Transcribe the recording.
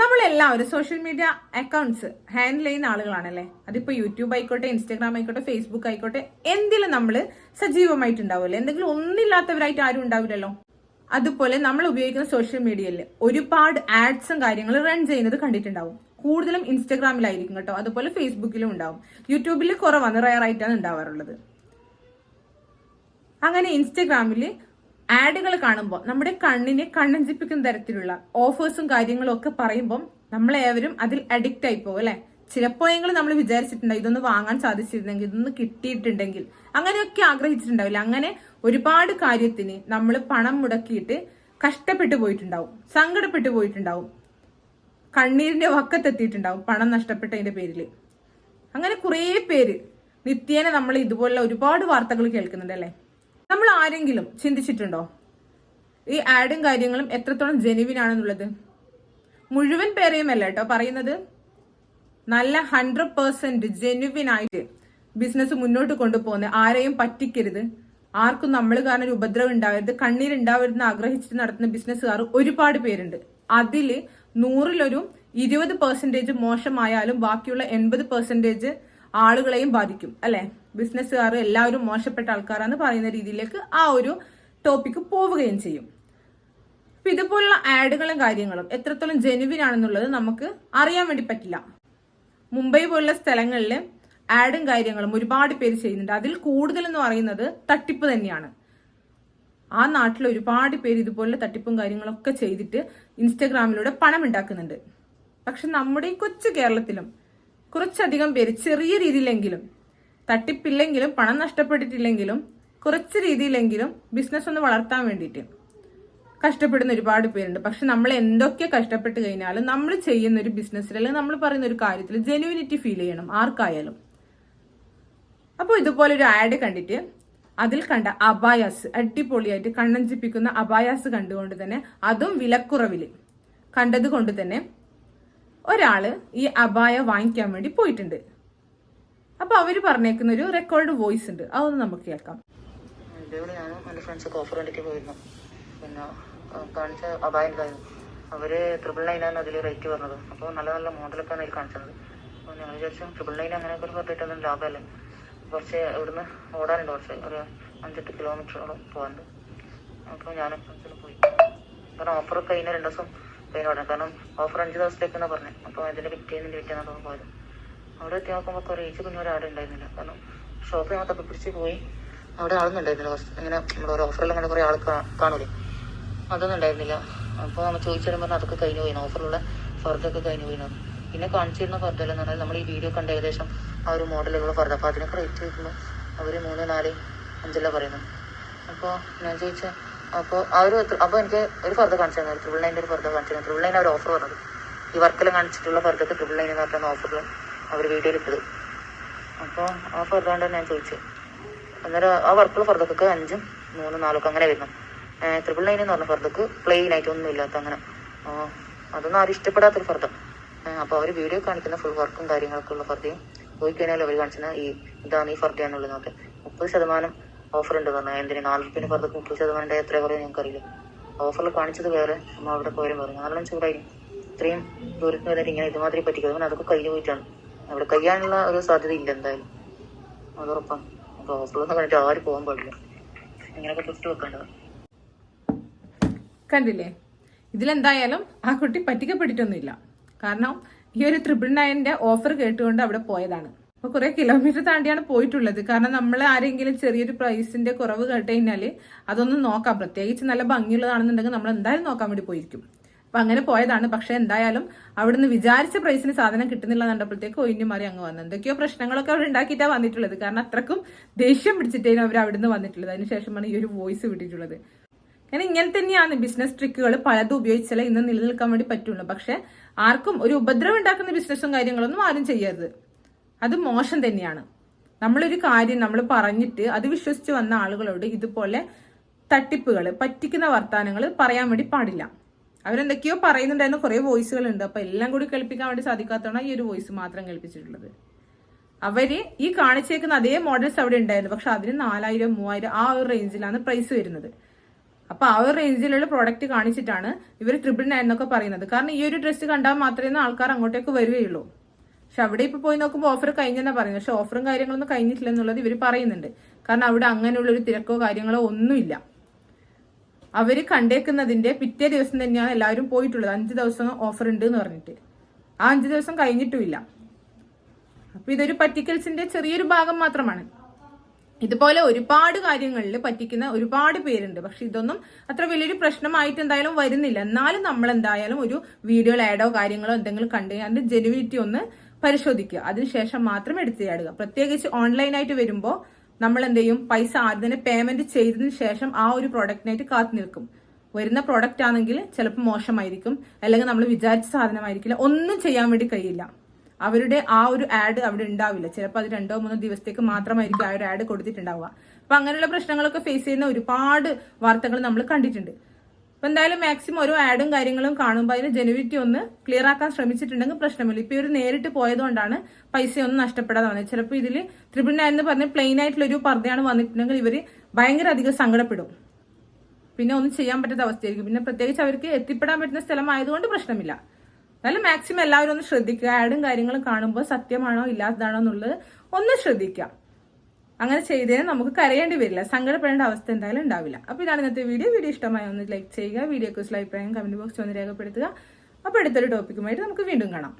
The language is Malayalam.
നമ്മളെല്ലാവരും സോഷ്യൽ മീഡിയ അക്കൗണ്ട്സ് ഹാൻഡിൽ ചെയ്യുന്ന ആളുകളാണല്ലേ? അതിപ്പോ യൂട്യൂബ് ആയിക്കോട്ടെ ഇൻസ്റ്റാഗ്രാം ആയിക്കോട്ടെ ഫേസ്ബുക്ക് ആയിക്കോട്ടെ എന്തിലും നമ്മൾ സജീവമായിട്ടുണ്ടാവുമല്ലോ? എന്തെങ്കിലും ഒന്നില്ലാത്തവരായിട്ട് ആരും ഉണ്ടാവില്ലല്ലോ? അതുപോലെ നമ്മൾ ഉപയോഗിക്കുന്ന സോഷ്യൽ മീഡിയയിൽ ഒരുപാട് ആഡ്സും കാര്യങ്ങളും റൺ ചെയ്യുന്നത് കണ്ടിട്ടുണ്ടാവും. കൂടുതലും ഇൻസ്റ്റാഗ്രാമിലായിരിക്കും കേട്ടോ. അതുപോലെ ഫേസ്ബുക്കിലും ഉണ്ടാവും. യൂട്യൂബിൽ കുറവാണ് റയർ ആയിട്ടാണ് ഉണ്ടാവാറുള്ളത്. അങ്ങനെ ഇൻസ്റ്റഗ്രാമിൽ ആഡുകൾ കാണുമ്പോൾ നമ്മുടെ കണ്ണിനെ കണ്ണഞ്ചിപ്പിക്കുന്ന തരത്തിലുള്ള ഓഫേഴ്സും കാര്യങ്ങളും ഒക്കെ പറയുമ്പോൾ നമ്മളേവരും അതിൽ അഡിക്റ്റ് ആയി പോകും അല്ലെ? ചിലപ്പോഴെങ്കിലും നമ്മൾ വിചാരിച്ചിട്ടുണ്ടാവും ഇതൊന്ന് വാങ്ങാൻ സാധിച്ചിരുന്നെങ്കിൽ ഇതൊന്ന് കിട്ടിയിട്ടുണ്ടെങ്കിൽ. അങ്ങനെയൊക്കെ ആഗ്രഹിച്ചിട്ടുണ്ടാവില്ല. അങ്ങനെ ഒരുപാട് കാര്യത്തിന് നമ്മൾ പണം മുടക്കിയിട്ട് കഷ്ടപ്പെട്ടു പോയിട്ടുണ്ടാവും സങ്കടപ്പെട്ടു പോയിട്ടുണ്ടാവും കണ്ണീരിന്റെ വക്കത്തെത്തിയിട്ടുണ്ടാവും പണം നഷ്ടപ്പെട്ടതിന്റെ പേരിൽ അങ്ങനെ കുറേ പേര് നിത്യേന നമ്മൾ ഇതുപോലുള്ള ഒരുപാട് വാർത്തകൾ കേൾക്കുന്നുണ്ട് അല്ലേ? നമ്മൾ ആരെങ്കിലും ചിന്തിച്ചിട്ടുണ്ടോ? ഈ ആഡും കാര്യങ്ങളും എത്രത്തോളം ജെനുവിൻ ആണെന്നുള്ളത്? മുഴുവൻ പേരെയും അല്ല കേട്ടോ പറയുന്നത്. നല്ല ഹൺഡ്രഡ് പേഴ്സെന്റ് ജെനുവിൻ ആയിട്ട് ബിസിനസ് മുന്നോട്ട് കൊണ്ടുപോകുന്നത് ആരെയും പറ്റിക്കരുത്. ആർക്കും നമ്മൾ കാരണം ഒരു ഉപദ്രവം ഉണ്ടാവരുത്. കണ്ണീരുണ്ടാവരുതെന്ന് ആഗ്രഹിച്ചിട്ട് നടത്തുന്ന ബിസിനസ്സുകാർ ഒരുപാട് പേരുണ്ട്. അതിൽ നൂറിലൊരു ഇരുപത് പെർസെന്റേജ് മോശമായാലും ബാക്കിയുള്ള എൺപത് പെർസെന്റേജ് ആളുകളെയും ബാധിക്കും അല്ലെ? ബിസിനസ്സുകാർ എല്ലാവരും മോശപ്പെട്ട ആൾക്കാരാന്ന് പറയുന്ന രീതിയിലേക്ക് ആ ഒരു ടോപ്പിക്ക് പോവുകയും ചെയ്യും. അപ്പൊ ഇതുപോലുള്ള ആഡുകളും കാര്യങ്ങളും എത്രത്തോളം ജെനുവിൻ ആണെന്നുള്ളത് നമുക്ക് അറിയാൻ വേണ്ടി പറ്റില്ല. മുംബൈ പോലുള്ള സ്ഥലങ്ങളിൽ ആഡും കാര്യങ്ങളും ഒരുപാട് പേര് ചെയ്യുന്നുണ്ട്. അതിൽ കൂടുതൽ എന്ന് പറയുന്നത് തട്ടിപ്പ് തന്നെയാണ്. ആ നാട്ടിൽ ഒരുപാട് പേര് ഇതുപോലുള്ള തട്ടിപ്പും കാര്യങ്ങളൊക്കെ ചെയ്തിട്ട് ഇൻസ്റ്റഗ്രാമിലൂടെ പണം ഉണ്ടാക്കുന്നുണ്ട് പക്ഷെ നമ്മുടെ ഈ കൊച്ചു കേരളത്തിലും കുറച്ചധികം പേര് ചെറിയ രീതിയിലെങ്കിലും തട്ടിപ്പില്ലെങ്കിലും പണം നഷ്ടപ്പെട്ടിട്ടില്ലെങ്കിലും കുറച്ച് രീതിയിലെങ്കിലും ബിസിനസ് ഒന്ന് വളർത്താൻ വേണ്ടിയിട്ട് കഷ്ടപ്പെടുന്ന ഒരുപാട് പേരുണ്ട്. പക്ഷെ നമ്മൾ എന്തൊക്കെ കഷ്ടപ്പെട്ട് കഴിഞ്ഞാലും നമ്മൾ ചെയ്യുന്ന ഒരു ബിസിനസ്സിൽ അല്ലെങ്കിൽ നമ്മൾ പറയുന്ന ഒരു കാര്യത്തിൽ ജെനുവിനിറ്റി ഫീൽ ചെയ്യണം ആർക്കായാലും. അപ്പോൾ ഇതുപോലെ ഒരു ആഡ് കണ്ടിട്ട് അതിൽ കണ്ട അബായാസ് അടിപൊളിയായിട്ട് കണ്ണഞ്ചിപ്പിക്കുന്ന അബായാസ് കണ്ടുകൊണ്ട് തന്നെ അതും വിലക്കുറവിൽ കണ്ടത് കൊണ്ട് തന്നെ ഒരാൾ ഈ അബായ വാങ്ങിക്കാൻ വേണ്ടി പോയിട്ടുണ്ട്. അപ്പൊ അവർ പറഞ്ഞേക്കുന്ന ഒരു റെക്കോർഡ് വോയിസ് ഉണ്ട്. അതൊന്ന് നമുക്ക് കേൾക്കാം. എന്റെ ഫ്രണ്ട്സൊക്കെ ഓഫർ കണ്ടിട്ട് പോയിരുന്നു. പിന്നെ കാണിച്ച അവർ ട്രിപ്പിൾ ആണ് അതിൽ റേറ്റ് പറഞ്ഞത്. അപ്പോൾ നല്ല നല്ല മോഡലൊക്കെയാണ് അതിൽ കാണിച്ചത്. അപ്പോൾ ഞങ്ങൾ വിചാരിച്ചു ട്രിപ്പിൾ നയൻ അങ്ങനെയൊക്കെ ഒരു പറഞ്ഞിട്ടൊന്നും ലാഭമല്ലേ? കുറച്ച് ഇവിടുന്ന് ഓടാനുണ്ട് കുറച്ച്. ഒരു അഞ്ചെട്ട് കിലോമീറ്ററോളം പോകാനുണ്ട്. അപ്പോൾ ഞാനും ഫ്രണ്ട്സിന് പോയി. കാരണം ഓഫർ കഴിഞ്ഞ രണ്ട് ദിവസം ഉടനെ കാരണം ഓഫർ അഞ്ച് ദിവസത്തേക്കെന്നാണ് പറഞ്ഞത് അപ്പോൾ അതിന്റെ പിറ്റേന്ന് പിറ്റേന്നാണ് പോയത്. അവിടെ എത്തി നോക്കുമ്പോൾ കുറേ ഏച്ചി കുഞ്ഞൊരു ഉണ്ടായിരുന്നില്ല. കാരണം ഷോപ്പിൽ ഞങ്ങൾ തപ്പിപ്പിടിച്ച് പോയി അവിടെ ആളൊന്നും ഉണ്ടായിരുന്നില്ല. ഫസ്റ്റ് ഇങ്ങനെ നമ്മുടെ ഒരു ഓഫറിൽ അങ്ങനെ കുറേ ആൾ കാണൂലേ. അതൊന്നും ഉണ്ടായിരുന്നില്ല. അപ്പോൾ നമ്മൾ ചോദിച്ചു പറഞ്ഞാൽ അതൊക്കെ കഴിഞ്ഞു പോയി ഓഫറിലുള്ള ഫർദൊക്കെ കഴിഞ്ഞു പോയി പിന്നെ കാണിച്ചിരുന്ന ഫർദല്ല എന്ന് പറഞ്ഞാൽ നമ്മൾ ഈ വീഡിയോ കണ്ട ഏകദേശം ആ ഒരു മോഡലുള്ള ഫർദ. അപ്പോൾ അതിനൊക്കെ റേറ്റ് ചോദിക്കുമ്പോൾ അവർ മൂന്ന് നാല് അഞ്ചല്ല പറയുന്നത്. അപ്പോൾ ഞാൻ ചോദിച്ച അപ്പോൾ ആ ഒരു അപ്പോൾ എനിക്ക് ഒരു ഫർദർ കാണിച്ചു തന്നെ ട്രിപ്പിൾ നൈന്റെ ഒരു ഫർദർ കാണിച്ചു ട്രിപ്പിൾ നൈൻ അവർ ഓഫർ പറഞ്ഞത് ഈ വർക്കിൽ കാണിച്ചിട്ടുള്ള ഫർദർക്ക് ട്രിപ്പിൾ നൈൻ എന്ന് പറഞ്ഞ ഓഫറിൽ അവർ വീഡിയോയിൽ ഇട്ടത്. അപ്പോൾ ആ ഫർദർ കൊണ്ട് ഞാൻ ചോദിച്ചു. അന്നേരം ആ വർക്കുള്ള ഫർദർക്കൊക്കെ അഞ്ചും മൂന്നും നാലൊക്കെ അങ്ങനെ വരുന്നു. ട്രിപ്പിൾ നൈൻ എന്ന് പറഞ്ഞ ഫർദർക്ക് പ്ലെയിൻ ആയിട്ട് ഒന്നും ഇല്ലാത്ത അങ്ങനെ. അതൊന്നും ആരും ഇഷ്ടപ്പെടാത്തൊരു ഫർദർ അപ്പോൾ അവർ വീഡിയോ കാണിക്കുന്ന ഫുൾ വർക്കും കാര്യങ്ങളൊക്കെ ഉള്ള ഫർദയും പോയി കഴിഞ്ഞാൽ അവർ കാണിച്ചിരുന്ന ഈ ഇതാണ് ഈ ഫർദ്ദയാണുള്ളത് നോക്കെ മുപ്പത് ശതമാനം ഓഫർ ഉണ്ട് പറഞ്ഞു എന്തിന് നാൽപ്പതിന് പുറത്ത് മുപ്പത് ശതമാനം എത്ര കുറേ ഞങ്ങൾക്കറിയില്ല. ഓഫറിൽ കാണിച്ചത് വേറെ നമ്മൾ അവിടെ പോരും പറഞ്ഞു നാലെണ്ണം ചൂടായി ഇത്രയും ദൂരത്ത് വന്നിട്ട് ഇങ്ങനെ ഇതുമാതിരി പറ്റിക്കും? അതുകൊണ്ട് അതൊക്കെ കഴിഞ്ഞു പോയിട്ടാണ്. അവിടെ കഴിയാനുള്ള ഒരു സാധ്യത ഇല്ല എന്തായാലും. അതോറപ്പം അപ്പൊ അപ്പോൾ ഓഫറിലൊന്നും കണ്ടിട്ട് ആരും പോകാൻ പാടില്ല. ഇങ്ങനെയൊക്കെ തൊട്ട് വെക്കേണ്ടത്. കണ്ടില്ലേ? ഇതിലെന്തായാലും ആ കുട്ടി പറ്റിക്കപ്പെട്ടിട്ടൊന്നുമില്ല. കാരണം ഈ ഒരു ത്രിപിൾ നയന്റെ ഓഫർ കേട്ടുകൊണ്ട് അവിടെ പോയതാണ്. അപ്പൊ കുറെ കിലോമീറ്റർ താണ്ടിയാണ് പോയിട്ടുള്ളത്. കാരണം നമ്മൾ ആരെങ്കിലും ചെറിയൊരു പ്രൈസിന്റെ കുറവ് കേട്ട് കഴിഞ്ഞാൽ അതൊന്നും നോക്കാം. പ്രത്യേകിച്ച് നല്ല ഭംഗിയുള്ളതാണെന്നുണ്ടെങ്കിൽ നമ്മൾ എന്തായാലും നോക്കാൻ വേണ്ടി പോയിരിക്കും. അപ്പൊ അങ്ങനെ പോയതാണ്. പക്ഷെ എന്തായാലും അവിടുന്ന് വിചാരിച്ച പ്രൈസിന് സാധനം കിട്ടുന്നില്ല കണ്ടപ്പോഴത്തേക്ക് ഒഴിഞ്ഞു മാറി അങ്ങ് വന്നു. എന്തൊക്കെയോ പ്രശ്നങ്ങളൊക്കെ അവർ ഉണ്ടാക്കിയിട്ടാണ് വന്നിട്ടുള്ളത്. കാരണം അത്രക്കും ദേഷ്യം പിടിച്ചിട്ടേനും അവർ അവിടുന്ന് വന്നിട്ടുള്ളത്. അതിനുശേഷമാണ് ഈ ഒരു വോയിസ് വിട്ടിട്ടുള്ളത്. കാരണം ഇങ്ങനെ തന്നെയാണ് ബിസിനസ് ട്രിക്കുകൾ പലതും ഉപയോഗിച്ചാലേ ഇന്ന് നിലനിൽക്കാൻ വേണ്ടി പറ്റുള്ളൂ. പക്ഷെ ആർക്കും ഒരു ഉപദ്രവം ഉണ്ടാക്കുന്ന ബിസിനസ്സും കാര്യങ്ങളൊന്നും ആരും ചെയ്യരുത്. അത് മോശം തന്നെയാണ്. നമ്മളൊരു കാര്യം നമ്മൾ പറഞ്ഞിട്ട് അത് വിശ്വസിച്ച് വന്ന ആളുകളോട് ഇതുപോലെ തട്ടിപ്പുകൾ പറ്റിക്കുന്ന വർത്തമാനങ്ങൾ പറയാൻ വേണ്ടി പാടില്ല. അവരെന്തൊക്കെയോ പറയുന്നുണ്ടായിരുന്ന കുറേ വോയിസുകൾ ഉണ്ട് അപ്പൊ എല്ലാം കൂടി കേൾപ്പിക്കാൻ വേണ്ടി സാധിക്കാത്തതാണ് ഈ ഒരു വോയിസ് മാത്രം കേൾപ്പിച്ചിട്ടുള്ളത്. അവർ ഈ കാണിച്ചേക്കുന്ന അതേ മോഡൽസ് അവിടെ ഉണ്ടായിരുന്നു. പക്ഷെ അതിന് നാലായിരം മൂവായിരം ആ ഒരു റേഞ്ചിലാണ് പ്രൈസ് വരുന്നത്. അപ്പൊ ആ ഒരു റേഞ്ചിലുള്ള പ്രോഡക്റ്റ് കാണിച്ചിട്ടാണ് ഇവർ ട്രിപ്പിൾ നയൻ എന്നൊക്കെ പറയുന്നത്. കാരണം ഈ ഒരു ഡ്രസ്സ് കണ്ടാൽ മാത്രമേ ആൾക്കാർ അങ്ങോട്ടേക്ക് വരികയുള്ളൂ. പക്ഷെ അവിടെ ഇപ്പൊ പോയി നോക്കുമ്പോൾ ഓഫർ കഴിഞ്ഞെന്നാ പറയുന്നത്. പക്ഷെ ഓഫറും കാര്യങ്ങളൊന്നും കഴിഞ്ഞിട്ടില്ല എന്നുള്ളത് ഇവർ പറയുന്നുണ്ട്. കാരണം അവിടെ അങ്ങനെയുള്ള ഒരു തിരക്കോ കാര്യങ്ങളോ ഒന്നുമില്ല. അവർ കണ്ടേക്കുന്നതിന്റെ പിറ്റേ ദിവസം തന്നെയാണ് എല്ലാവരും പോയിട്ടുള്ളത്. അഞ്ച് ദിവസം ഓഫർ ഉണ്ട് എന്ന് പറഞ്ഞിട്ട്. ആ അഞ്ച് ദിവസം കഴിഞ്ഞിട്ടുമില്ല. അപ്പൊ ഇതൊരു പറ്റിക്കൽസിന്റെ ചെറിയൊരു ഭാഗം മാത്രമാണ്. ഇതുപോലെ ഒരുപാട് കാര്യങ്ങളിൽ പറ്റിക്കുന്ന ഒരുപാട് പേരുണ്ട്. പക്ഷെ ഇതൊന്നും അത്ര വലിയൊരു പ്രശ്നമായിട്ട് എന്തായാലും വരുന്നില്ല. എന്നാലും നമ്മൾ എന്തായാലും ഒരു വീഡിയോ ആഡോ കാര്യങ്ങളോ എന്തെങ്കിലും കണ്ടു അതിന്റെ ജെനുവിനിറ്റി ഒന്ന് പരിശോധിക്കുക. അതിനുശേഷം മാത്രം എടുത്ത് ചാടുക. പ്രത്യേകിച്ച് ഓൺലൈനായിട്ട് വരുമ്പോൾ നമ്മൾ എന്ത് ചെയ്യും? പൈസ ആദ്യം തന്നെ പേയ്മെന്റ് ചെയ്തതിന് ശേഷം ആ ഒരു പ്രോഡക്റ്റിനായിട്ട് കാത്തു നിൽക്കും. വരുന്ന പ്രോഡക്റ്റ് ആണെങ്കിൽ ചിലപ്പോൾ മോശമായിരിക്കും. അല്ലെങ്കിൽ നമ്മൾ വിചാരിച്ച സാധനമായിരിക്കില്ല. ഒന്നും ചെയ്യാൻ വേണ്ടി കഴിയില്ല. അവരുടെ ആ ഒരു ആഡ് അവിടെ ഉണ്ടാവില്ല. ചിലപ്പോൾ അത് രണ്ടോ മൂന്നോ ദിവസത്തേക്ക് മാത്രമായിരിക്കും ആ ഒരു ആഡ് കൊടുത്തിട്ടുണ്ടാവുക. അപ്പൊ അങ്ങനെയുള്ള പ്രശ്നങ്ങളൊക്കെ ഫേസ് ചെയ്യുന്ന ഒരുപാട് വാർത്തകൾ നമ്മൾ കണ്ടിട്ടുണ്ട്. അപ്പൊ എന്തായാലും മാക്സിമം ഓരോ ആഡും കാര്യങ്ങളും കാണുമ്പോൾ അതിന് ജെനുവിറ്റി ഒന്ന് ക്ലിയർ ആക്കാൻ ശ്രമിച്ചിട്ടുണ്ടെങ്കിൽ പ്രശ്നമില്ല. ഇപ്പൊ ഇവർ നേരിട്ട് പോയതുകൊണ്ടാണ് പൈസയൊന്നും നഷ്ടപ്പെടാതെ വന്നത്. ചിലപ്പോൾ ഇതിൽ ത്രിപിൾ നയൻ എന്ന് പറഞ്ഞ് പ്ലെയിൻ ആയിട്ടുള്ള ഒരു പർദ്ദയാണ് വന്നിട്ടുണ്ടെങ്കിൽ ഇവർ ഭയങ്കര അധികം സങ്കടപ്പെടും. പിന്നെ ഒന്നും ചെയ്യാൻ പറ്റാത്ത അവസ്ഥയായിരിക്കും. പിന്നെ പ്രത്യേകിച്ച് അവർക്ക് എത്തിപ്പെടാൻ പറ്റുന്ന സ്ഥലമായതുകൊണ്ട് പ്രശ്നമില്ല. എന്നാലും മാക്സിമം എല്ലാവരും ഒന്ന് ശ്രദ്ധിക്കുക. ആഡും കാര്യങ്ങളും കാണുമ്പോൾ സത്യമാണോ ഇല്ലാത്തതാണോ എന്നുള്ളത് ഒന്ന് ശ്രദ്ധിക്കുക. അങ്ങനെ ചെയ്തതിന് നമുക്ക് കരയേണ്ടി വരില്ല. സങ്കടപ്പെടേണ്ട അവസ്ഥ എന്തായാലും ഉണ്ടാവില്ല. അപ്പോൾ ഇതാണ് ഇന്നത്തെ വീഡിയോ. വീഡിയോ ഇഷ്ടമായി ഒന്ന് ലൈക്ക് ചെയ്യുക. വീഡിയോ കുറിച്ചുള്ള അഭിപ്രായം കമന്റ് ബോക്സിൽ ഒന്ന് രേഖപ്പെടുത്തുക. അപ്പോൾ അടുത്തൊരു ടോപ്പിക്കുമായിട്ട് നമുക്ക് വീണ്ടും കാണാം.